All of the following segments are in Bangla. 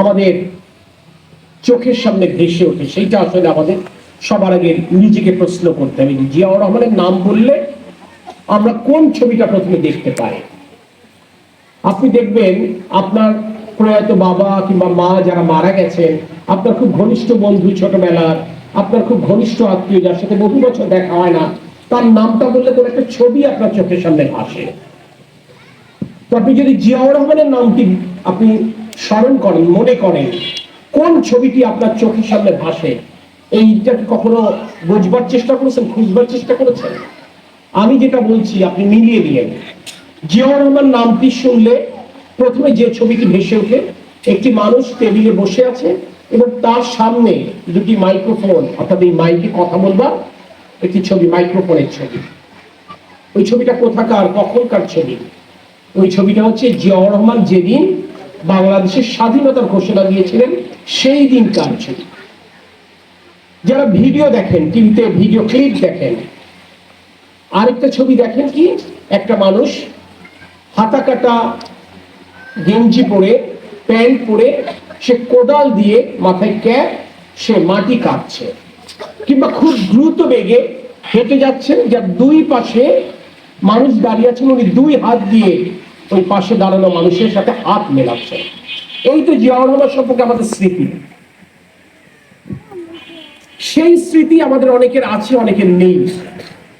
আমাদের চোখের সামনে ভেসে ওঠে। সেইটা আসলে আমাদের সবার আগে নিজেকে প্রশ্ন করতে হবে। জিয়াউর রহমানের নাম বললে আমরা কোন ছবিটা প্রথমে দেখতে পাই? আপনি দেখবেন আপনার প্রয়াত বাবা কিংবা মা যারা মারা গেছেন, আপনার খুব ঘনিষ্ঠ বন্ধু ছোটবেলার, আপনার খুব ঘনিষ্ঠ আত্মীয় যার সাথে বহু বছর দেখা হয় না, তার নামটা বললে কোনো একটা ছবি আপনার চোখের সামনে ভাসে তো আপনি যদি জিয়াউর রহমানের নামটি আপনি স্মরণ করেন, মনে করেন, কোন ছবিটি আপনার চোখের সামনে ভাসে? এইটা কি কখনো বুঝবার চেষ্টা করেছেন, খুঁজবার চেষ্টা করেছেন? আমি যেটা বলছি, আপনি মিলিয়ে নিয়েন জিয়াউর রহমান নামটি শুনলে প্রথমে যে ছবিটি ভেসে ওঠে, একটি মানুষ টেবিলে বসে আছে এবং তার সামনে দুটি মাইক্রোফোন, অর্থাৎ এই মাইকে কথা বলবার একটি ছবি, মাইক্রোফোনের ছবি। ওই ছবিটা কোথাকার, কখনকার ছবি? ওই ছবিটা হচ্ছে জিয়াউর রহমান যেদিন বাংলাদেশের স্বাধীনতার ঘোষণা দিয়েছিলেন, সেই দিনকার ছবি? যারা ভিডিও দেখেন, টিভিতে ভিডিও ক্লিপ দেখেন, আরেকটা ছবি দেখেন কি? একটা মানুষ হাতা কাটা গেঞ্জি পরে, প্যান্ট পরে, সে কোদাল দিয়ে মাথায় ক্যাপ, সে মাটি কাটছে কিংবা খুব দ্রুত বেগে হেঁটে যাচ্ছেন, যার দুই পাশে মানুষ দাঁড়িয়ে আছেন, উনি দুই হাত দিয়ে ওই পাশে দাঁড়ানো মানুষের সাথে হাত মেলাচ্ছেন এই তো জিয়াউর রহমান সম্পর্কে আমাদের স্মৃতি। সেই স্মৃতি আমাদের অনেকের আছে, অনেকের নেই।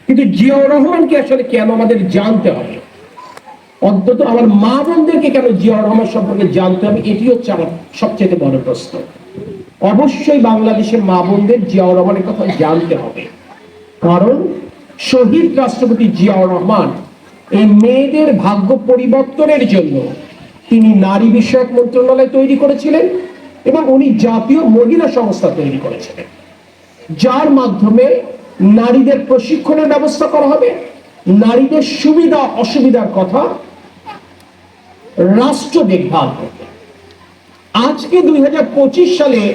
কিন্তু জিয়াউর রহমানকে আসলে কেন আমাদের জানতে হবে? অন্তত আমার মা বোনদেরকে কেন জিয়াউর রহমান সম্পর্কে জানতে হবে? এটি হচ্ছে আমার সবচেয়ে বড় প্রশ্ন। অবশ্যই বাংলাদেশের মা বোনদের জিয়াউর রহমানের কথা জানতে হবে। কারণ শহীদ রাষ্ট্রপতি জিয়াউর রহমান এই মেয়েদের ভাগ্য পরিবর্তনের জন্য তিনি নারী বিষয়ক মন্ত্রণালয় তৈরি করেছিলেন এবং উনি জাতীয় মহিলা সংস্থা তৈরি করেছিলেন। যার মাধ্যমে নারীদের প্রশিক্ষণের ব্যবস্থা করা হবে, নারীদের সুবিধা অসুবিধার কথা রাষ্ট্র দেখভাল করবে। আজকে দুই হাজার পঁচিশ সালে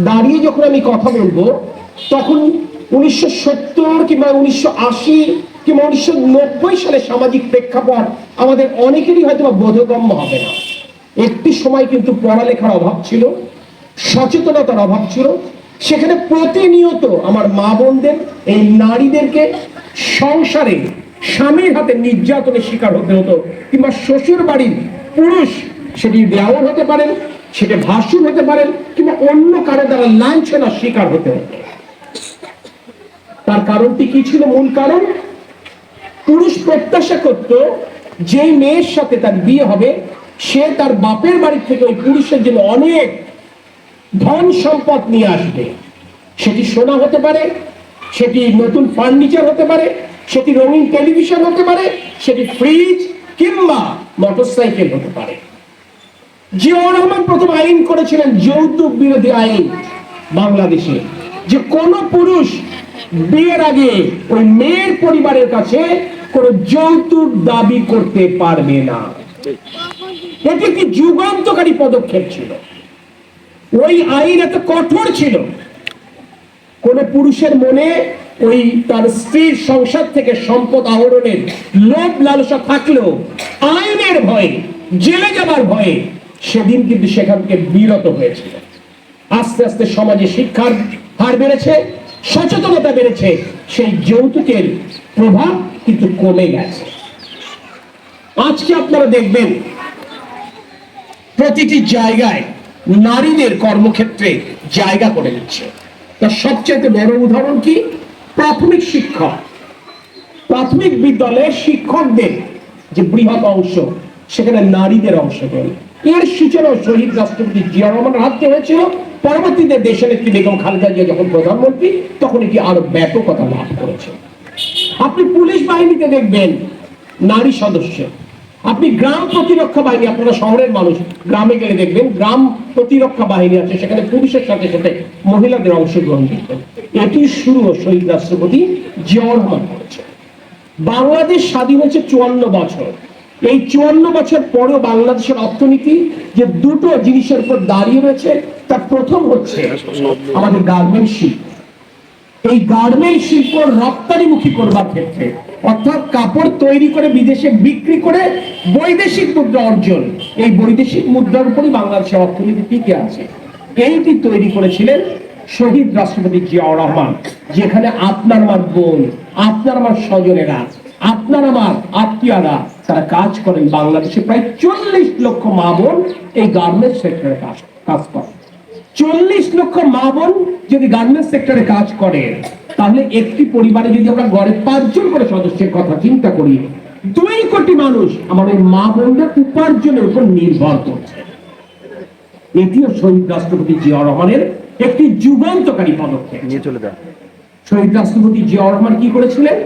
দাঁড়িয়ে যখন আমি কথা বলব, তখন উনিশশো সত্তর কিংবা উনিশশো আশি কিংবা উনিশশো নব্বই সালে সামাজিক প্রেক্ষাপট আমাদের অনেকেরই হয়তো বোধগম্য হবে না। একটি সময় কিন্তু পড়ালেখার অভাব ছিল, সচেতনতার অভাব ছিল। সেখানে প্রতিনিয়ত আমার মা বোনদের, এই নারীদেরকে সংসারে স্বামীর হাতে নির্যাতনের শিকার হতে হতো কিংবা শ্বশুর বাড়ির পুরুষ সেটি দেওয়ার হতে পারেন, সেটি ভাসুর হতে পারেন কিংবা অন্য কারও দ্বারা লাঞ্ছনার শিকার হতে হতো। তার কারণটি কি ছিল? মূল কারণ পুরুষ প্রত্যাশা করত যে মেয়ের সাথে তার বিয়ে হবে, সে তার বাপের বাড়ি থেকে ওই পুরুষের জন্য অনেক ধন সম্পদ নিয়ে আসবে। সেটি সোনা হতে পারে, সেটি নতুন ফার্নিচার হতে পারে, সেটি রঙিন টেলিভিশন হতে পারে, সেটি ফ্রিজ কিংবা মোটরসাইকেল হতে পারে। জিয়াউর রহমান প্রথম আইন করেছিলেন যৌতুক বিরোধী আইন বাংলাদেশে। যে কোন পুরুষ বিয়ের আগে ওই মেয়ের পরিবারের কাছে কোন যৌতুক দাবি করতে পারবে না। এটি একটি যুগান্তকারী পদক্ষেপ ছিল। ওই আইন এত কঠোর ছিল। কোন পুরুষের মনে ওই তার স্ত্রীর সংসার থেকে সম্পদ আহরণের লোভ লালসা থাকলেও, আইনের ভয়ে, জেলে যাবার ভয়ে সেদিন কিন্তু সেখান থেকে বিরত হয়েছিল। আস্তে আস্তে সমাজে শিক্ষার হার বেড়েছে। সচেতনতা বেড়েছে। সেই যৌতুকের প্রভাব কিন্তু কমে গেছে। আজকে আপনারা দেখবেন, প্রতিটি জায়গায় নারীদের কর্মক্ষেত্রে জায়গা করে দিচ্ছে তার সবচেয়ে বড় উদাহরণ কি? প্রাথমিক শিক্ষক। প্রাথমিক বিদ্যালয়ে শিক্ষকদের যে বৃহৎ অংশ, সেখানে নারীদের অংশগ্রহণ এর সূচনা শহীদ রাষ্ট্রপতি জিয়া রহমানের হাত হয়েছিল। পরবর্তীতে দেশের নেত্রী বেগম খালেদা জিয়া যখন প্রধানমন্ত্রী, তখন এটি আরও ব্যাপকতা লাভ করেছে। আপনি পুলিশ বাহিনীতে দেখবেন, নারী সদস্য। আপনি গ্রাম প্রতিরক্ষা বাহিনী, আপনারা শহরের মানুষ, গ্রামে গেলে দেখবেন গ্রাম প্রতিরক্ষা বাহিনী আছে, সেখানে পুরুষের সাথে সাথে মহিলাদের অংশগ্রহণ দেখবেন এটি শুরু শহীদ রাষ্ট্রপতি জিয়াউর রহমান করেছে বাংলাদেশ স্বাধীন হয়েছে চুয়ান্ন বছর। এই চুয়ান্ন বছর পরেও বাংলাদেশের অর্থনীতি যে দুটো জিনিসের উপর দাঁড়িয়ে রয়েছে, তার প্রথম হচ্ছে আমাদের গার্মেন্ট শিল্প। এই গার্মেন্ট শিল্প রপ্তানিমুখী করবার ক্ষেত্রে, অর্থাৎ কাপড় তৈরি করে বিদেশে বিক্রি করে বৈদেশিক মুদ্রা অর্জন, এই বৈদেশিক মুদ্রার উপরই বাংলাদেশের অর্থনীতি টিকে আছে। এইটি তৈরি করেছিলেন শহীদ রাষ্ট্রপতি জিয়াউর রহমান, যেখানে আপনার আমার বোন, আপনার আমার স্বজনেরা, আপনার আমার আত্মীয়রা তারা কাজ করেন বাংলাদেশে প্রায় চল্লিশ লক্ষ মা বোন এই গার্মেন্টস সেক্টরে কাজ কাজ করেন। চল্লিশ লক্ষ মা বোন যদি গার্মেন্টস সেক্টরে কাজ করে তাহলে একটি পরিবারে যদি আমরা গড়ে পাঁচজন করে সদস্যের কথা চিন্তা করি দুই কোটি মানুষ আমার এই মা বোনদের উপার্জনের উপর নির্ভর করছে। এটিও শহীদ রাষ্ট্রপতি জিয়াউর রহমানের একটি যুগান্তকারী পদক্ষেপ। নিয়ে চলে দেয় শহীদ রাষ্ট্রপতি জিয়াউর রহমান কি করেছিলেন?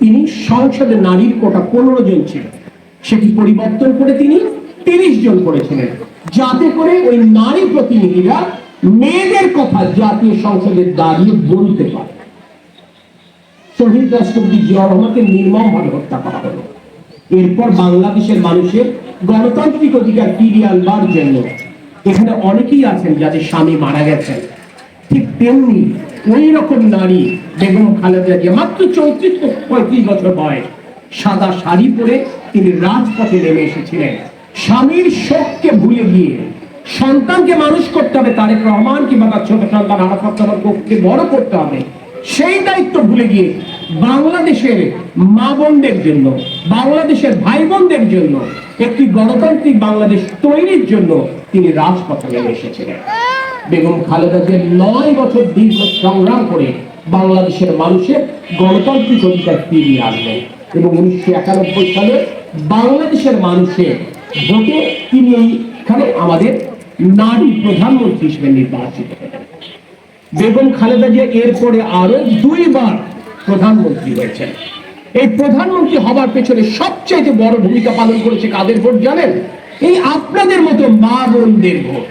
তিনি সংসদে নারীর কোটা পনেরো জন ছিল সেটি পরিবর্তন করে তিনি তিরিশ জন করেছিলেন। যাতে করে ওই নারী প্রতিনিধিরা মেয়েদের কথা জাতীয় সংসদে দাঁড়িয়ে বলতে পারে। শহীদ রাষ্ট্রপতি জিয়াউর রহমানকে নির্মম ভাবে হত্যা করা হলো। এরপর বাংলাদেশের মানুষের গণতান্ত্রিক অধিকার ফিরিয়ে আনবার জন্য এখানে অনেকেই আছেন যাদের স্বামী মারা গেছেন। ঠিক তেমনি ওই রকম নারী বেগম খালেদা জিয়া মাত্র চৌত্রিশ পঁয়ত্রিশ বছর বয়স। সাদা শাড়ি পরে তিনি রাজপথে নেমে এসেছিলেন। স্বামীর শোককে ভুলে গিয়ে সন্তানকে মানুষ করতে হবে, তারেক রহমান কিংবা তার ছোট সন্তান আরাফাত কোককে বড় করতে হবে। সেই দায়িত্ব ভুলে গিয়ে বাংলাদেশের মা বোনদের জন্য, বাংলাদেশের ভাই বোনদের জন্য, একটি গণতান্ত্রিক বাংলাদেশ তৈরির জন্য তিনি রাজপথে নেমে এসেছিলেন। বেগম খালেদা জিয়া নয় বছর দীর্ঘ সংগ্রাম করে বাংলাদেশের মানুষের গণতান্ত্রিক অধিকার ফিরিয়ে আনলেন এবং উনিশশো একানব্বই সালে বাংলাদেশের মানুষের ভোটে তিনি এইখানে আমাদের নারী প্রধানমন্ত্রী হিসেবে নির্বাচিত বেগম খালেদা জিয়া এরপরে আরও দুইবার প্রধানমন্ত্রী হয়েছেন। এই প্রধানমন্ত্রী হবার পেছনে সবচাইতে বড় ভূমিকা পালন করেছে কাদের ভোট জানেন? এই আপনাদের মতো মা বোনদের ভোট।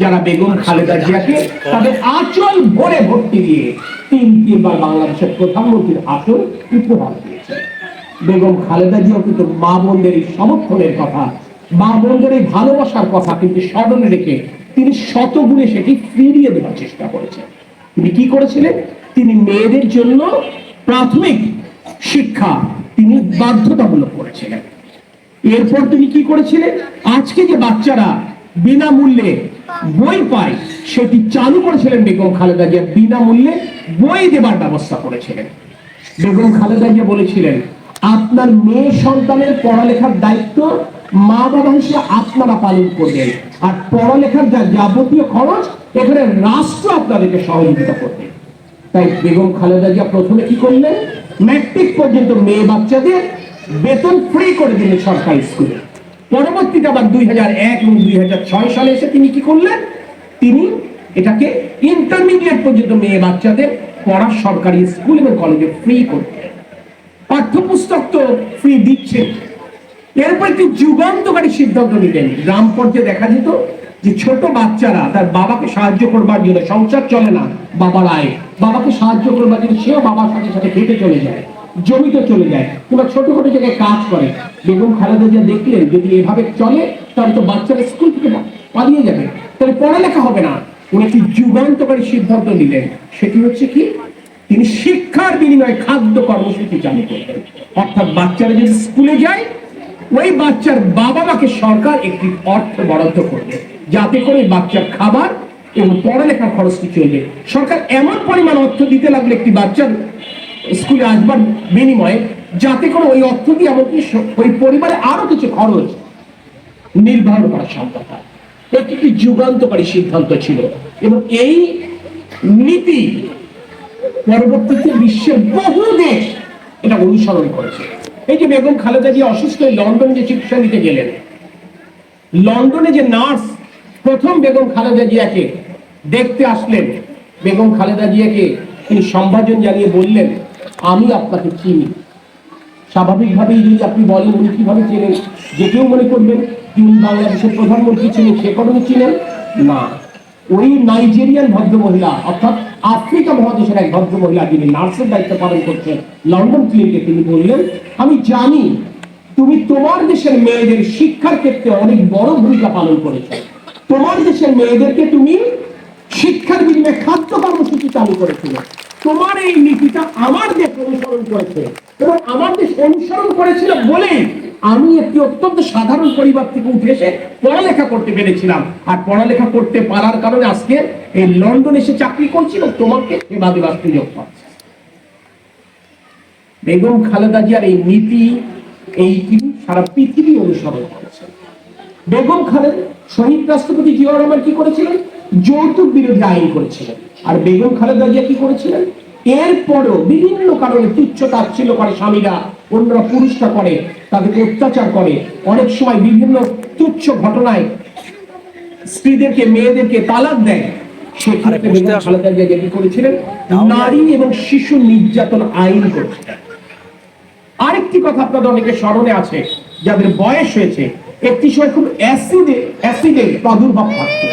যারা বেগম খালেদা জিয়াকে তাদের আচল ভরে ভর্তি দিয়ে তিন তিনবার বাংলাদেশের প্রধানমন্ত্রীর আসন উপহার দিয়েছে। বেগম খালেদা জিয়াও কিন্তু মা বোনদের সমর্থনের কথা। মা বোনদের ভালোবাসার কথা কিন্তু স্মরণে রেখে তিনি শতগুণে সেটি ফিরিয়ে দেওয়ার চেষ্টা করেছেন। তিনি কি করেছিলেন? তিনি মেয়েদের জন্য প্রাথমিক শিক্ষা তিনি বাধ্যতামূলক করেছিলেন। এরপর তিনি কি করেছিলেন? আজকে যে বাচ্চারা বিনামূল্যে বই পায়। সেটি চালু করেছিলেন বেগম খালেদা জিয়া। বিনামূল্যে বই দেবার ব্যবস্থা করেছিলেন। বেগম খালেদা জিয়া বলেছিলেন, আপনার মেয়ে সন্তানের পড়ালেখার দায়িত্ব মা বাবা হিসেবে আপনারা পালন করবেন। আর পড়ালেখার যা যাবতীয় খরচ, এখানে রাষ্ট্র আপনাদেরকে সহযোগিতা করবে। তাই বেগম খালেদা জিয়া প্রথমে কি করলেন? ম্যাট্রিক পর্যন্ত মেয়ে বাচ্চাদের বেতন ফ্রি করে দিলেন সরকারি স্কুলে। পরবর্তীতে আবার দুই হাজার এক এবং দুই হাজার ছয় সালে এসে তিনি কি করলেন? তিনি এটাকে ইন্টারমিডিয়েট পর্যন্ত মেয়ে বাচ্চাদের পড়া সরকারি স্কুল এবং কলেজে ফ্রি করতেন। পাঠ্যপুস্তক তো ফ্রি দিচ্ছে এরপর একটি যুগান্তকারী সিদ্ধান্ত নিলেন। গ্রাম পর্যায়ে দেখা যেত যে ছোট বাচ্চারা তার বাবাকে সাহায্য করবার জন্য সংসার চলে না বাবার আয় বাবাকে সাহায্য করবার জন্য সেও বাবার সাথে সাথে খেতে চলে যায়। জমিতে চলে যায়। কিংবা ছোট ছোট জায়গায় কাজ করে। বেগম খালেদা জিয়া দেখলেন, যদি এভাবে চলে, তাহলে তো বাচ্চারা স্কুল থেকে পালিয়ে যাবে। তাহলে পড়ালেখা হবে না। উনি একটি যুগান্তকারী সিদ্ধান্ত নিলেন। সেটি হচ্ছে কি? তিনি শিক্ষার বিনিময়ে খাদ্য কর্মসূচি চালু করলেন। অর্থাৎ বাচ্চারা যদি স্কুলে যায়, ওই বাচ্চার বাবা মাকে সরকার একটি অর্থ বরাদ্দ করবে। যাতে করে বাচ্চার খাবার এবং পড়ালেখার খরচটি চলবে। সরকার এমন পরিমাণ অর্থ দিতে লাগল একটি বাচ্চার স্কুলে আসবার বিনিময়ে যাতে করে ওই অর্থ দিয়ে এমনকি ওই পরিবারে আরও কিছু খরচ নির্ধারণ করা সম্ভব হয়। একটি যুগান্তকারী সিদ্ধান্ত ছিল। এবং এই নীতি পরবর্তীতে বিশ্বের বহু দেশ এটা অনুসরণ করেছে। এই যে বেগম খালেদা জিয়া অসুস্থ হয়ে লন্ডনে যে চিকিৎসা নিতে গেলেন, লন্ডনে যে নার্স প্রথম বেগম খালেদা জিয়াকে দেখতে আসলেন, বেগম খালেদা জিয়াকে তিনি সম্ভাষণ জানিয়ে বললেন আমি আপনাকে চিনি। স্বাভাবিকভাবেই যদি আপনি বলেন উনি কীভাবে চেনেন, যে কেউ মনে করবেন তিনি বাংলাদেশের প্রধানমন্ত্রী ছিলেন, সে কখনো চিনেন না। ওই নাইজেরিয়ান ভদ্র মহিলা অর্থাৎ আফ্রিকা মহাদেশের এক ভদ্র মহিলা যিনি নার্সের দায়িত্ব পালন করছেন লন্ডন ক্লিনিকে তিনি বললেন, আমি জানি তুমি তোমার দেশের মেয়েদের শিক্ষার ক্ষেত্রে অনেক বড় ভূমিকা পালন করেছ। তোমার দেশের মেয়েদেরকে তুমি শিক্ষার বিনিময়ে খাদ্য কর্মসূচি চালু করেছিল। তোমার এই নীতিটা আমার দেশ অনুসরণ করেছে এবং আমার দেশ অনুসরণ করেছিল বলেই আমি একটি অত্যন্ত সাধারণ পরিবার থেকে উঠে এসে পড়ালেখা করতে পেরেছিলাম। আর পড়ালেখা করতে পারার কারণে আজকে এই লন্ডন এসে চাকরি করছিল তোমাকে সেবা দেওয়ার সুযোগ পাচ্ছে বেগম খালেদা জিয়ার এই নীতি, এই সারা পৃথিবী অনুসরণ করেছে। বেগম খালেদ, শহীদ রাষ্ট্রপতি জিয়াউর রহমান কি করেছিলেন? যৌতুক বিরোধী আইন করেছিলেন। আর বেগম খালেদা জিয়া কি করেছিলেন? এরপরও বিভিন্ন কারণে তুচ্ছ তাচ্ছিল্য করে স্বামীরা। অন্যরা পুরুষটা করে তাদেরকে অত্যাচার করে। অনেক সময় বিভিন্ন তুচ্ছ ঘটনায় স্ত্রীদেরকে মেয়েদেরকে তালাক দেয়। সেক্ষেত্রে বেগম খালেদা জিয়া যেটি করেছিলেন নারী এবং শিশু নির্যাতন আইন করেছিলেন। আরেকটি কথা আপনাদের অনেকে স্মরণে আছে যাদের বয়স হয়েছে একটি সময় খুব অ্যাসিডে অ্যাসিডের প্রাদুর্ভাব থাকতো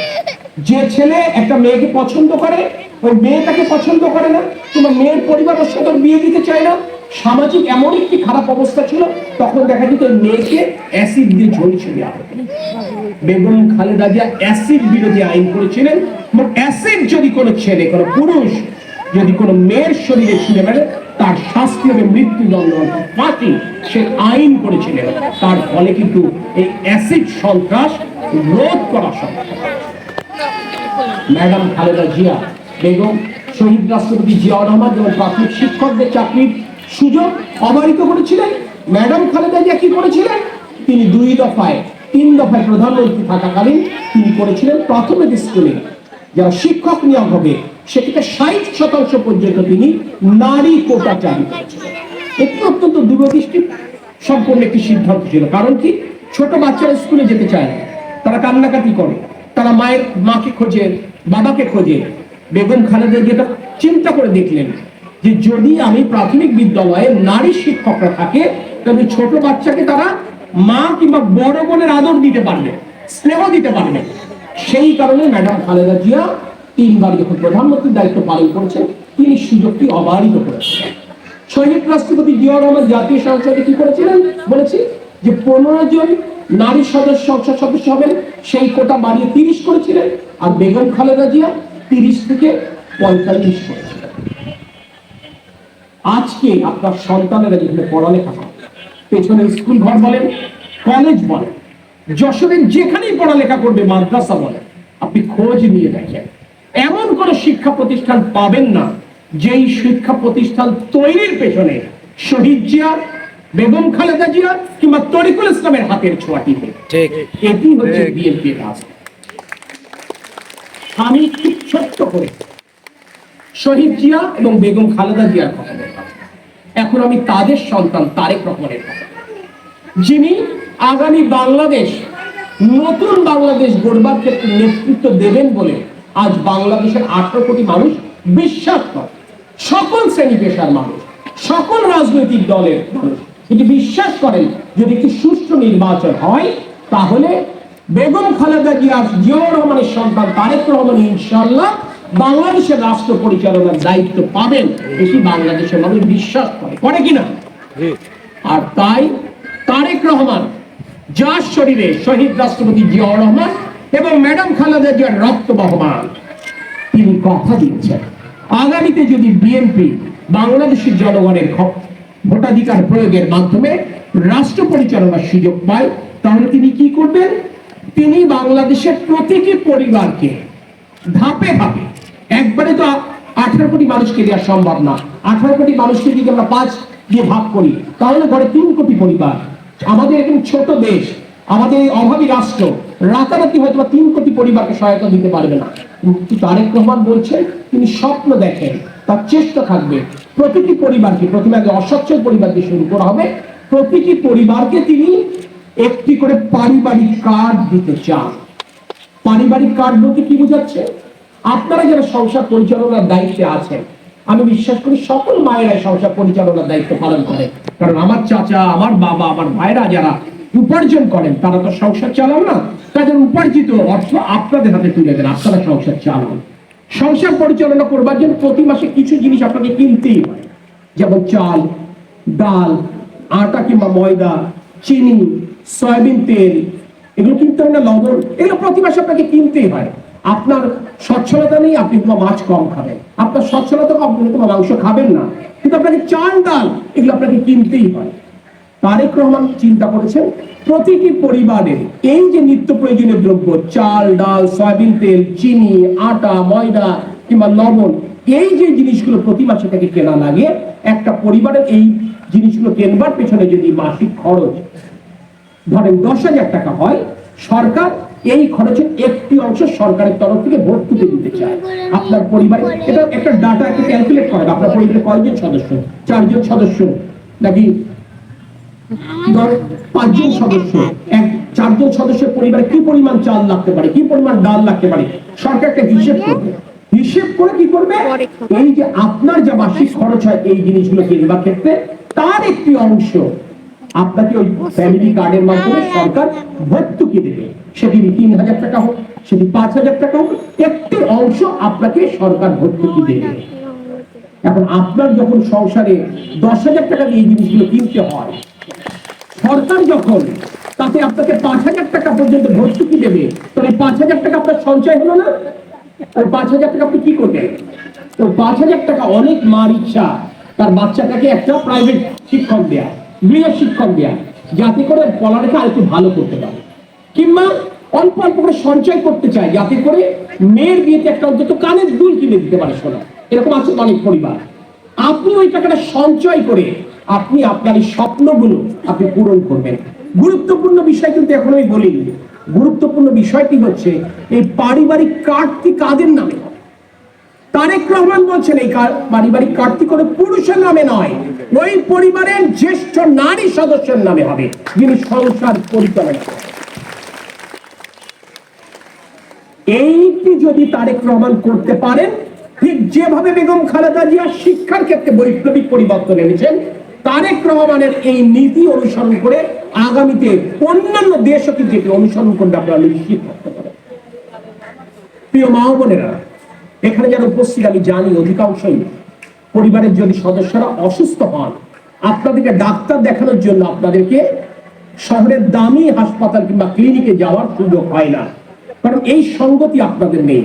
যে ছেলে একটা মেয়েকে পছন্দ করে, ওই মেয়েটাকে পছন্দ করে না। কিংবা মেয়ের পরিবার ওর সাথে বিয়ে দিতে চায় না। সামাজিক এমন একটি খারাপ অবস্থা ছিল, তখন দেখা যেত মেয়েকে অ্যাসিড দিয়ে ঝলছে দেওয়া বেগম খালেদা জিয়া অ্যাসিড বিরোধী আইন করেছিলেন। অ্যাসিড যদি কোনো ছেলে, কোনো পুরুষ যদি কোনো মেয়ের শরীরে ছুঁড়ে মেরে, তার শাস্তি হবে মৃত্যুদণ্ড ফাঁসি সে আইন করেছিলেন। তার ফলে কিন্তু এই অ্যাসিড সন্ত্রাস রোধ করা সম্ভব। ম্যাডাম খালেদা জিয়া বেগম, শহীদ রাষ্ট্রপতি জিয়াউর রহমান যেমন প্রাথমিক শিক্ষকদের চাকরির সুযোগ অবারিত করেছিলেন। ম্যাডাম খালেদা জিয়া কি করেছিলেন? তিনি দুই দফায়, তিন দফায় প্রধানমন্ত্রী থাকাকালীন তিনি করেছিলেন প্রাথমিক স্কুলে যারা শিক্ষক নিয়োগ হবে সেটিকে ষাট শতাংশ পর্যন্ত তিনি নারী কোটা চালু করেছিলেন। এটি অত্যন্ত দূরদৃষ্টি সম্পূর্ণ একটি সিদ্ধান্ত ছিল। কারণ কি? ছোট বাচ্চারা স্কুলে যেতে চায় না, তারা কান্নাকাটি করে। তারা মায়ের মাকে খোঁজে, বাবাকে খোঁজে। বেগম খালেদা যেটা চিন্তা করে দেখলেন যে যদি আমি প্রাথমিক বিদ্যালয়ে নারী শিক্ষকরা থাকে, তাহলে ছোট বাচ্চাকে তারা মা কিংবা বড় বোনের আদর দিতে পারবে, স্নেহ দিতে পারবে। সেই কারণে ম্যাডাম খালেদা জিয়া তিনবার যখন প্রধানমন্ত্রীর দায়িত্ব পালন করেছেন, তিনি সুযোগটি অবারিত করেছেন। শহীদ রাষ্ট্রপতি জিয়াউর রহমান জাতীয় সংসদে কি করেছিলেন? বলেছি যে পনেরো জন নারী সদস্য, সংসদ সদস্য হবেন, সেই কোটা বাড়িয়ে তিরিশ করেছিলেন, আর বেগম খালেদা জিয়া তিরিশ থেকে পঁয়তাল্লিশ করেছিলেন। আজকে আপনার সন্তানেরা যেখানে পড়ালেখা করে, পেছনে স্কুল ঘর বলেন, কলেজ বলেন, যশোরের যেখানেই পড়ালেখা করবে, মাদ্রাসা বলেন, আপনি খোঁজ নিয়ে দেখেন। এমন কোন শিক্ষা প্রতিষ্ঠান পাবেন না, যেই শিক্ষা প্রতিষ্ঠান তৈরির পেছনে শহীদ জিয়া বেগম খালেদা জিয়া কিংবা তরিকুল ইসলামের হাতের ছোঁয়াটি ঠিক। এটি হচ্ছে। বিএনপির কাজ আমি খুব ছোট্ট করে শহীদ জিয়া এবং বেগম খালেদা জিয়ার কথা এখন আমি তাদের সন্তান তারেক রহমানের কথা। যিনি আগামী বাংলাদেশ নতুন বাংলাদেশ গড়বার ক্ষেত্রে নেতৃত্ব দেবেন বলে আজ বাংলাদেশের আঠারো কোটি মানুষ বিশ্বাস করে। সকল শ্রেণি পেশার মানুষ সকল রাজনৈতিক দলের মানুষ। এটি বিশ্বাস করেন যদি একটি সুষ্ঠু নির্বাচন হয় তাহলে বেগম খালেদা জিয়া জিয়াউর রহমানের সন্তান তারেক রহমান ইনশাল্লাহ বাংলাদেশের রাষ্ট্র পরিচালনার দায়িত্ব পাবেন। এটি বাংলাদেশের মানুষ বিশ্বাস করে করে কিনা? আর তাই তারেক রহমান যার শরীরে শহীদ রাষ্ট্রপতি জিয়াউর রহমান এবং ম্যাডাম খালেদা জিয়ার রক্ত বহমান তিনি কথা দিচ্ছেন। আগামীতে যদি বিএনপি বাংলাদেশের জনগণের ভোটাধিকার প্রয়োগের মাধ্যমে রাষ্ট্র পরিচালনার সুযোগ পায়, তাহলে তিনি কি করবেন? তিনি বাংলাদেশের প্রতিটি পরিবারকে ধাপে ধাপে, একবারে তো আঠারো কোটি মানুষকে দেওয়া সম্ভব না। আঠারো কোটি মানুষকে যদি আমরা পাঁচ দিয়ে ভাগ করি, তাহলে ঘরে তিন কোটি পরিবার। আমাদের এরকম ছোট দেশ, আমাদের অভাবী রাষ্ট্র, রাতারাতি হয়তো বা তিন কোটি পরিবারকে সহায়তা দিতে পারবে না। কিন্তু তারেক রহমান বলছেন, তিনি স্বপ্ন দেখেন, তার চেষ্টা থাকবে প্রতিটি পরিবারকে প্রথমে আগে অসচ্ছল পরিবারকে শুরু করা হবে। প্রতিটি পরিবারকে তিনি একটি করে পারিবারিক কার্ড দিতে চান। পারিবারিক কার্ড বলতে কি বোঝাচ্ছে? আপনারা যারা সংসার পরিচালনার দায়িত্বে আছেন, আমি বিশ্বাস করি সকল মায়েরাই সংসার পরিচালনার দায়িত্ব পালন করে। কারণ আমার চাচা, আমার বাবা, আমার ভাইরা যারা উপার্জন করেন, তারা তো সংসার চালান না। তাদের উপার্জিত অর্থ আপনাদের হাতে তুলে দেন। আপনারা সংসার চালান। সংসার পরিচালনা করবার জন্য প্রতি মাসে কিছু জিনিস আপনাকে কিনতেই হয়। যেমন চাল, ডাল, আটা কিংবা ময়দা, চিনি, সয়াবিন তেল, এগুলো কিনতে হয় না, লবণ, এগুলো প্রতি মাসে আপনাকে কিনতেই হয়। আপনার সচ্ছলতা নেই, আপনি তোমার মাছ কম খাবেন। আপনার সচ্ছলতা কম তোমার মাংস খাবেন না। কিন্তু আপনাকে চাল, ডাল, এগুলো আপনাকে কিনতেই হয়। তারেক রহমান চিন্তা করেছেন, প্রতিটি পরিবারের এই যে নিত্য প্রয়োজনীয় দ্রব্য, চাল, ডাল, সয়াবিন তেল, চিনি, আটা, ময়দা কিংবা লবণ, এই যে জিনিসগুলো প্রতি মাসে থেকে কেনা লাগে, একটা পরিবারের এই জিনিসগুলো কেনবার পেছনে যদি মাসিক খরচ ধরেন দশ হাজার টাকা হয়, সরকার এই খরচের একটি অংশ সরকারের তরফ থেকে ভর্তুকি দিতে চায়। আপনার পরিবারে এটা একটা ডাটা একটা ক্যালকুলেট করেন আপনার পরিবারে কয়জন সদস্য? চারজন সদস্য। নাকি পাঁচজন সদস্য এক চারজন সদস্যের পরিবারে কি পরিমাণ চাল লাগতে পারে? কি পরিমাণ ডাল লাগতে পারে? সরকার একটা হিসেব করবে। হিসেব করে কি করবে? এই যে আপনার যে মাসিক খরচ হয় এই জিনিসগুলো কিনবার ক্ষেত্রে তার একটি অংশ আপনাকে ওই ফ্যামিলি কার্ডের মাধ্যমে সরকার ভর্তুকি দেবে। সেটি তিন হাজার টাকা হোক সেটি পাঁচ হাজার টাকা হোক একটি অংশ আপনাকে সরকার ভর্তুকি দেবে। এখন আপনার যখন সংসারে দশ হাজার টাকা দিয়ে এই জিনিসগুলো কিনতে হয় সরকার যখন তাতে আপনাকে পাঁচ হাজার টাকা পর্যন্ত ভর্তুকি দেবে, তাহলে পাঁচ হাজার টাকা আপনার সঞ্চয় হলো না? ওই পাঁচ হাজার টাকা আপনি কি করবেন? তো পাঁচ হাজার টাকা অনেক মার ইচ্ছা। তার বাচ্চাটাকে একটা প্রাইভেট শিক্ষক দেয়া গৃহ শিক্ষক দেয়া, যাতে করে পড়ালেখা আর একটু ভালো করতে পারে। কিংবা অল্প অল্প করে সঞ্চয় করতে চায়, যাতে করে মেয়ের বিয়েতে একটা অন্তত কানের দুল কিনে দিতে পারে শোনা এরকম আছে অনেক পরিবার। আপনি ওই টাকাটা সঞ্চয় করে আপনি আপনার এই স্বপ্নগুলো আপনি পূরণ করবেন। গুরুত্বপূর্ণ বিষয় কিন্তু এখন আমি বলিনি। গুরুত্বপূর্ণ বিষয়টি হচ্ছে, এই পারিবারিক কার্ডটি কাদের নামে? তারেক রহমান বলছেন, এই পারিবারিক কার্ডটি কোনো পুরুষের নামে নয়, ওই পরিবারের জ্যেষ্ঠ নারী সদস্যের নামে হবে, যিনি সংসার পরিচালনা করেন। এইটি যদি তারেক রহমান করতে পারেন, ঠিক যেভাবে বেগম খালেদা জিয়া শিক্ষার ক্ষেত্রে বৈপ্লবিক পরিবর্তন এনেছেন তারেক রহমানের এই নীতি অনুসরণ করে আগামীতে অন্যান্য দেশও কিন্তু এটি অনুসরণ করবে আপনারা নিশ্চিত থাকতে পারেন। প্রিয় মা বোনেরা, এখানে যারা উপস্থিত, আমি জানি অধিকাংশই পরিবারের যদি সদস্যরা অসুস্থ হন, আপনাদেরকে ডাক্তার দেখানোর জন্য আপনাদেরকে শহরের দামি হাসপাতাল কিংবা ক্লিনিকে যাওয়ার সুযোগ হয় না। কারণ এই সঙ্গতি আপনাদের নেই।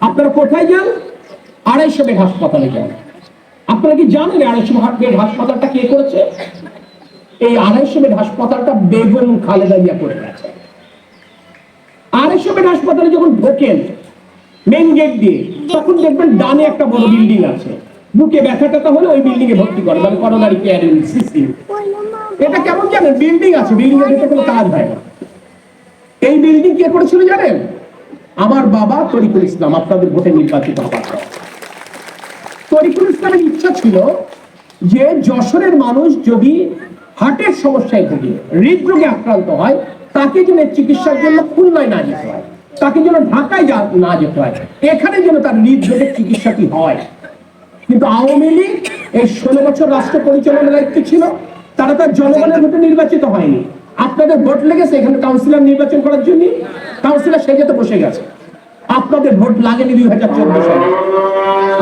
আপনারা কোথায় যান? আড়াইশো হাসপাতালে যান। আপনারা কি জানেন আড়াইশো বেড হাসপাতালটা কে করেছে? এই আড়াইশো বেড হাসপাতালটা বেগম খালেদা জিয়া করে গেছে। আড়াইশো বেড হাসপাতালে যখন ঢোকেন মেন গেট দিয়ে, তখন দেখবেন ডানে একটা বড় বিল্ডিং আছে। বুকে ব্যথা টাথা হলে ওই বিল্ডিং এ ভর্তি করে মানে করোনারি কেয়ার সিস্টেম এটা কেমন জানেন? বিল্ডিং আছে বিল্ডিং এর কোনো কাজ হয় না। এই বিল্ডিং কে করেছিল জানেন? আমার বাবা তরিকুল ইসলাম, আপনাদের ভোটে নির্বাচিত হবার পর। তরিকুল ইসলামের ইচ্ছা ছিল যে যশোরের মানুষ যদি হার্টের সমস্যায় ভুগে, হৃদরোগে আক্রান্ত হয়, তাকে যেন চিকিৎসার জন্য খুলনায় না যেতে হয়, তাকে যেন ঢাকায় না যেতে হয়, এখানে যেন তার হৃদরোগের চিকিৎসাটি হয়। কিন্তু আওয়ামী লীগ এই ষোলো বছর রাষ্ট্র পরিচালনার দায়িত্ব ছিল, তারা তার জনগণের ভোটে নির্বাচিত হয়নি। আপনাদের ভোট লেগেছে এখানে কাউন্সিলর নির্বাচন করার জন্য কাউন্সিলর সেজে বসে গেছে। আপনাদের ভোট লাগেনি দুই হাজার চোদ্দ সালে।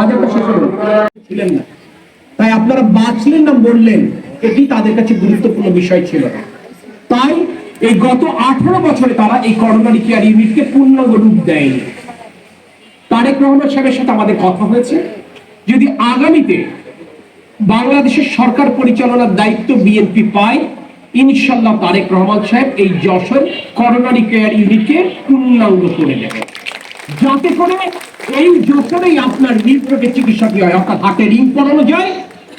হাজারটা শেষ হলো ছিলেন না। তাই আপনারা বাঁচলেন না বললেন এটি তাদের কাছে গুরুত্বপূর্ণ বিষয় ছিল তাই এই গত আঠারো বছরে তারা এই করোনারি কেয়ার ইউনিটকে পূর্ণাঙ্গ রূপ দেয়নি। তারেক রহমান সাহেবের সাথে আমাদের কথা হয়েছে। যদি আগামীতে বাংলাদেশের সরকার পরিচালনার দায়িত্ব বিএনপি পায় ইনশাল্লাহ তারেক রহমান সাহেব এই যশোর করোনারি কেয়ার ইউনিটকে পূর্ণাঙ্গ করে দেবে যাতে করে এই যশোরেই আপনার হৃদরোগের চিকিৎসাটি হয়, অর্থাৎ হাটে রিং পরানো যায়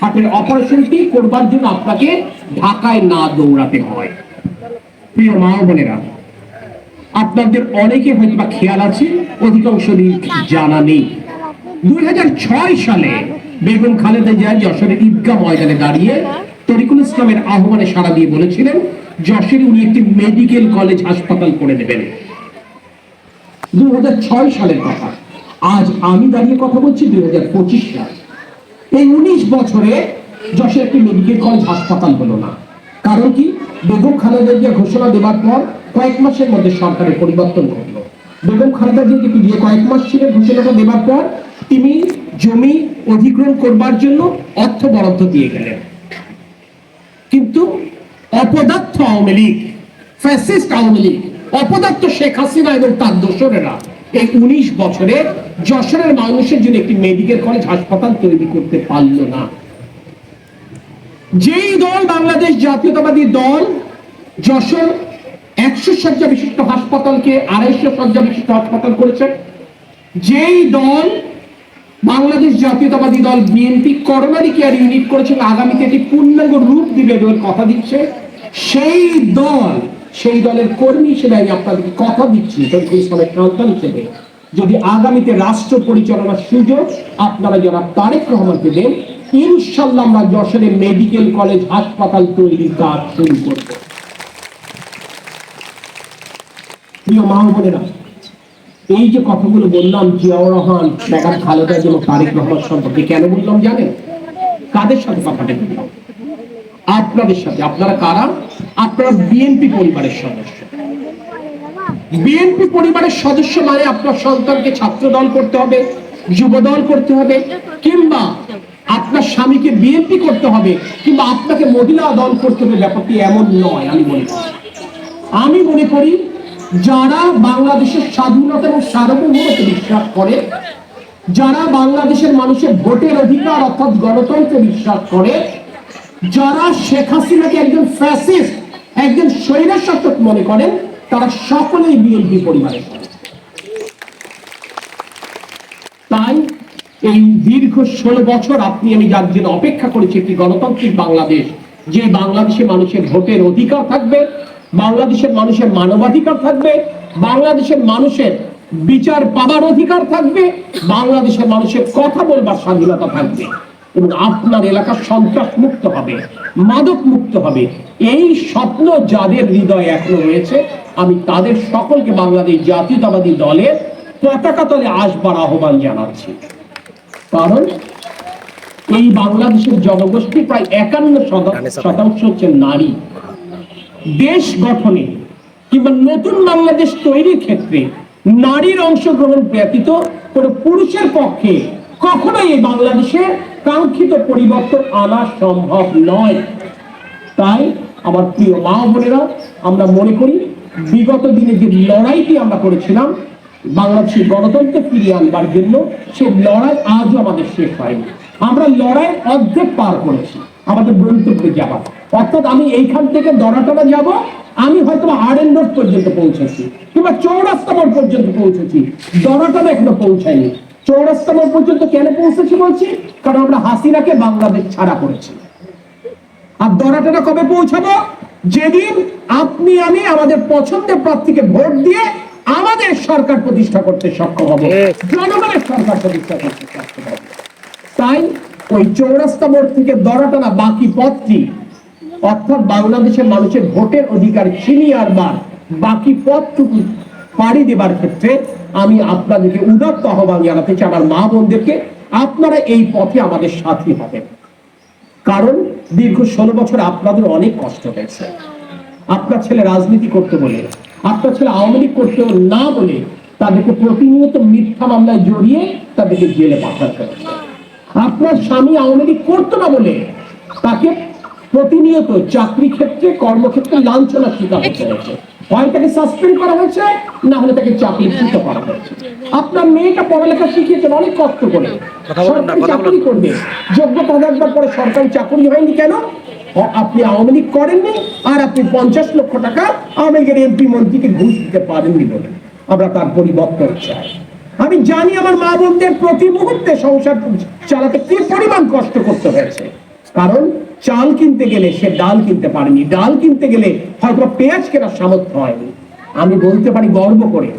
হাটের অপারেশনটি করবার জন্য আপনাকে ঢাকায় না দৌড়াতে হয়। প্রিয় মা বোনেরা, আপনাদের অনেকে হয়তো বা খেয়াল আছে, অধিকাংশ জানা নেই। দুই হাজার ছয় সালে বেগম খালেদা জিয়া যশোরের ঈদগাহ ময়দানে দাঁড়িয়ে তরিকুল ইসলামের আহ্বানে সাড়া দিয়ে বলেছিলেন, যশোরে উনি একটি মেডিকেল কলেজ হাসপাতাল করে দেবেন। দুই হাজার ছয় সালের কথা। আজ আমি দাঁড়িয়ে কথা বলছি দুই হাজার পঁচিশ সাল। এই উনিশ বছরে যশোর একটি মেডিকেল কলেজ হাসপাতাল হলো না। কারণ কি? বেগম খালেদা জিয়া ঘোষণা দেবার পর কয়েক মাসের মধ্যে সরকারের পরিবর্তন ঘটলো। বেগম খালেদা যেটি দিয়ে কয়েক মাস ছিলেন ঘোষণাটা দেবার পর তিনি জমি অধিগ্রহণ করবার জন্য অর্থ বরাদ্দ দিয়ে গেলেন। কিন্তু অপদার্থ আওয়ামী লীগ, ফ্যাসিস্ট আওয়ামী লীগ অপদার্থ শেখ হাসিনা এবং তার দোসরেরা। এই উনিশ বছরে যশোরের মানুষের জন্য একটি মেডিকেল কলেজ হাসপাতাল তৈরি করতে পারল না। যেই দল বাংলাদেশ জাতীয়তাবাদী দল, যশোর একশো শয্যা বিশিষ্ট হাসপাতালকে আড়াইশো শয্যা বিশিষ্ট হাসপাতাল করেছে। যেই দল বাংলাদেশ জাতীয়তাবাদী দল বিএনপি করোনারি কেয়ার ইউনিট করেছে আগামীতে এটি পূর্ণাঙ্গ রূপ দিবে কথা দিচ্ছে, সেই দল সেই দলের কর্মী হিসেবে আমি আপনাদেরকে কথা দিচ্ছি ইসলামের সন্তান হিসেবে। যদি আগামীতে রাষ্ট্র পরিচালনার সুযোগ আপনারা যারা তারেক রহমানকে দেন ইনশাল্লাহ আমরা যশোরে মেডিকেল কলেজ হাসপাতাল তৈরির কাজ শুরু করব। প্রিয় মা বোনেরা, এই যে কথাগুলো বললাম, জিয়াউর রহমান খালেদা এবং তারেক রহমান সম্পর্কে কেন বললাম জানেন? কাদের সাথে কথাটা বললাম? আপনাদের সাথে। আপনারা কারা? আপনারা বিএনপি পরিবারের সদস্য। বিএনপি পরিবারের সদস্য মানে আপনার সন্তানকে ছাত্র দল করতে হবে, যুব দল করতে হবে, কিংবা আপনার স্বামীকে বিএনপি করতে হবে, কিংবা আপনাকে মহিলা দল করতে হবে। ব্যাপারটি এমন নয়, আমি মনে করি। আমি মনে করি যারা বাংলাদেশের স্বাধীনতা এবং সার্বভৌমত্বে বিশ্বাস করে, যারা বাংলাদেশের মানুষের ভোটের অধিকার অর্থাৎ গণতন্ত্রে বিশ্বাস করে যারা শেখ হাসিনাকে একজন ফ্যাসিস্ট একজন স্বৈরা শাসক মনে করেন, তারা সকলেই বিএনপি পরিবারের তাই এই দীর্ঘ ষোলো বছর আপনি, আমি যার জন্য অপেক্ষা করেছি একটি গণতান্ত্রিক বাংলাদেশ, যে বাংলাদেশে মানুষের ভোটের অধিকার থাকবে, বাংলাদেশের মানুষের মানবাধিকার থাকবে, বাংলাদেশের মানুষের বিচার পাবার অধিকার থাকবে, বাংলাদেশের মানুষের কথা বলবার স্বাধীনতা থাকবে। আপনার এলাকা সন্ত্রাস মুক্ত হবে মাদক মুক্ত হবে। এই স্বপ্ন যাদের হৃদয়ে এখনও রয়েছে আমি তাদের সকলকে বাংলাদেশ জাতীয়তাবাদী দলের পতাকা তলে আসবার আহ্বান জানাচ্ছি। কারণ এই বাংলাদেশের জনগোষ্ঠী প্রায় একান্ন শতাংশ হচ্ছে নারী। দেশ গঠনে কিংবা নতুন বাংলাদেশ তৈরির ক্ষেত্রে নারীর অংশগ্রহণ ব্যতীত কোনো পুরুষের পক্ষে কখনোই এই বাংলাদেশে কাঙ্ক্ষিত পরিবর্তন আনা সম্ভব নয়। তাই আমার প্রিয় মা বোনেরা, আমরা মনে করি বিগত দিনে যে লড়াইটি আমরা করেছিলাম, বাংলাদেশের গণতন্ত্র ফিরিয়ে আনবার জন্য সেই লড়াই আজও আমাদের শেষ হয়নি। আমরা লড়াই অর্ধেক পার করেছি। আমাদের গন্তব্যে যাওয়া। অর্থাৎ আমি এইখান থেকে দরাটানা যাব, আমি হয়তো আরএন রোড পর্যন্ত পৌঁছেছি, কিংবা চৌরাস্তা মোড় পর্যন্ত পৌঁছেছি। দরাটানা এখনও পৌঁছায়নি। চৌরাস্তা মোড় পর্যন্ত কেন পৌঁছেছি বলছি? কারণ আমরা হাসিনাকে বাংলাদেশ ছাড়া করেছি। আর দরাটানা কবে পৌঁছাবো? যেদিন আপনি আমি আমাদের পছন্দের প্রার্থীকে ভোট দিয়ে আমাদের সরকার প্রতিষ্ঠা করতে সক্ষম হবে। জনগণের সরকার প্রতিষ্ঠা করতে সক্ষম হবে। তাই ওই চৌরাস্তা মোড় থেকে দরাটানা বাকি পথটি অর্থাৎ বাংলাদেশের মানুষের ভোটের অধিকার ছিনিয়ে আনবার বাকি পথটুকু পাড়ি দেবার ক্ষেত্রে আমি আপনাদেরকে উদাত্ত আহ্বান জানাতে চাই, আমার মা বোনদেরকে। আপনারা এই পথে আমাদের সাথী হবেন। কারণ দীর্ঘ ষোলো বছর আপনাদের অনেক কষ্ট হয়েছে। আপনার ছেলে রাজনীতি করতে বলে, আপনার ছেলে আওয়ামী লীগ করতে না বলে তাদেরকে প্রতিনিয়ত মিথ্যা মামলায় জড়িয়ে তাদেরকে জেলে পাঠাতে আপনার স্বামী আওয়ামী লীগ করতো না বলে তাকে প্রতিনিয়ত চাকরি ক্ষেত্রে কর্মক্ষেত্রে লাঞ্ছনার শিকার হতে হয়েছে হয় তাকে সাসপেন্ড করা হয়েছে না হলে তাকে চাকরিচ্যুত করা হয়েছে। আপনার মেয়েটা পড়ালেখা শিখিয়েছেন অনেক কষ্ট করে। সরকারি চাকরি করবে। যোগ্যতা থাকবার পরে সরকারি চাকরি হয়নি কেন? আপনি আওয়ামী লীগ করেননি আর আপনি পঞ্চাশ লক্ষ টাকা আওয়ামী লীগের এমপি মন্ত্রীকে ঘুষ দিতে পারেননি বলে। আমরা তার পরিবর্তন চাই। আমি জানি আমার মা বোনদের প্রতি মুহূর্তে সংসার চালাতে কি পরিমাণ কষ্ট করতে হয়েছে। কারণ চাল কিনতে গেলে সে ডাল কিনতে পারেনি। ডাল কিনতে গেলে হয়তো পেঁয়াজ কেনার সামর্থ্য হয়নি। আমি বলতে পারি গর্ব করে।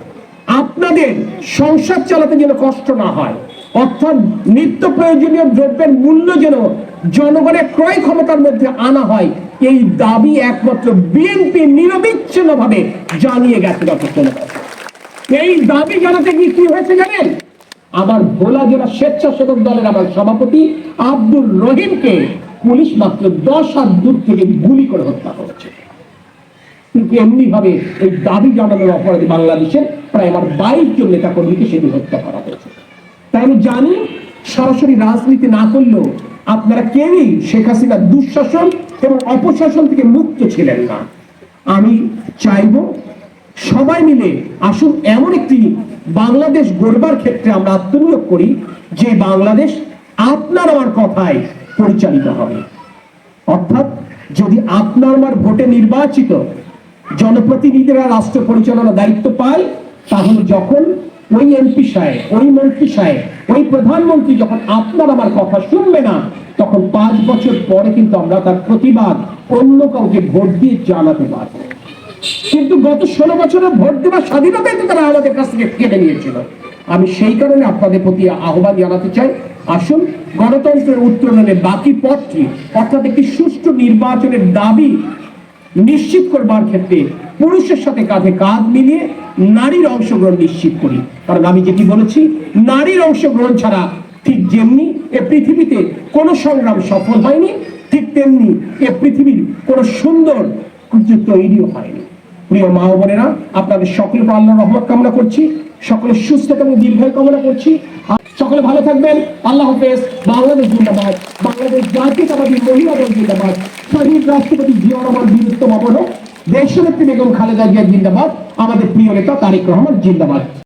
আপনাদের সংসার চালাতে যেন কষ্ট না হয়, অর্থাৎ নিত্য প্রয়োজনীয় দ্রব্যের মূল্য যেন জনগণের ক্রয় ক্ষমতার মধ্যে আনা হয়, এই দাবি একমাত্র বিএনপি নিরবিচ্ছিন্ন ভাবে জানিয়ে গেছে এই দাবি জানাতে গিয়ে কি হয়েছে জানেন? আমার ভোলা জেলা স্বেচ্ছাসেবক দলের আমার সভাপতি আব্দুল রহিমকে পুলিশ মাত্র দশ হাত দূর থেকে গুলি করে হত্যা করেছে। কিন্তু এমনি ভাবে এই দাবি জানানোর অপরাধে বাংলাদেশের প্রায় আমার বাইশ জন নেতা কর্মীকে সেদিন হত্যা করা হয়েছে। তাই আমি জানি, সরাসরি রাজনীতি না করলেও আপনারা কেউই শেখ হাসিনার দুঃশাসন এবং অপশাসন থেকে মুক্ত ছিলেন না। আমি চাইব সবাই মিলে আসুন, এমন একটি বাংলাদেশ গড়বার ক্ষেত্রে আমরা আত্মনিয়োগ করি যে বাংলাদেশ আপনার আমার কথায় পরিচালিত হবে। অর্থাৎ যদি আপনার আমার ভোটে নির্বাচিত জনপ্রতিনিধিরা রাষ্ট্র পরিচালনার দায়িত্ব পায়, তাহলে যখন ওই এমপি সাহেব, ওই মন্ত্রী সাহেব, ওই প্রধানমন্ত্রী যখন আপনার আমার কথা শুনবে না, তখন পাঁচ বছর পরে কিন্তু আমরা তার প্রতিবাদ অন্য কাউকে ভোট দিয়ে জানাতে পারব। কিন্তু গত ষোলো বছরে ভোট দেওয়ার স্বাধীনতাই তো তারা আমাদের কাছ থেকে কেড়ে নিয়েছিল। আমি সেই কারণে আপনাদের প্রতি আহ্বান জানাতে চাই আসুন, গণতন্ত্রের উত্তরণে বাকি পথটি, অর্থাৎ একটি সুষ্ঠু নির্বাচনের দাবি নিশ্চিত করবার ক্ষেত্রে পুরুষের সাথে কাঁধে কাঁধ মিলিয়ে নারীর অংশগ্রহণ নিশ্চিত করি। কারণ আমি যেটি বলেছি, নারীর অংশগ্রহণ ছাড়া ঠিক যেমনি এ পৃথিবীতে কোনো সংগ্রাম সফল হয়নি, ঠিক তেমনি এ পৃথিবীর কোনো সুন্দর তৈরিও হয়নি। প্রিয় মা বোনেরা, আপনাদের সকলের উপর আল্লাহর রহমত কামনা করছি, সকলের সুস্থতা এবং দীর্ঘায়ু কামনা করছি। সকলে ভালো থাকবেন। আল্লাহ হাফেজ। বাংলাদেশ জিন্দাবাদ। বাংলাদেশ জাতীয়তাবাদী মহিলাদের জিন্দাবাদ। শহীদ রাষ্ট্রপতি জিয়া রহমান বীরত্তম অবরোধ দেশনেত্রী বেগম খালেদা জিয়া জিন্দাবাদ। আমাদের প্রিয় নেতা তারেক রহমান জিন্দাবাদ।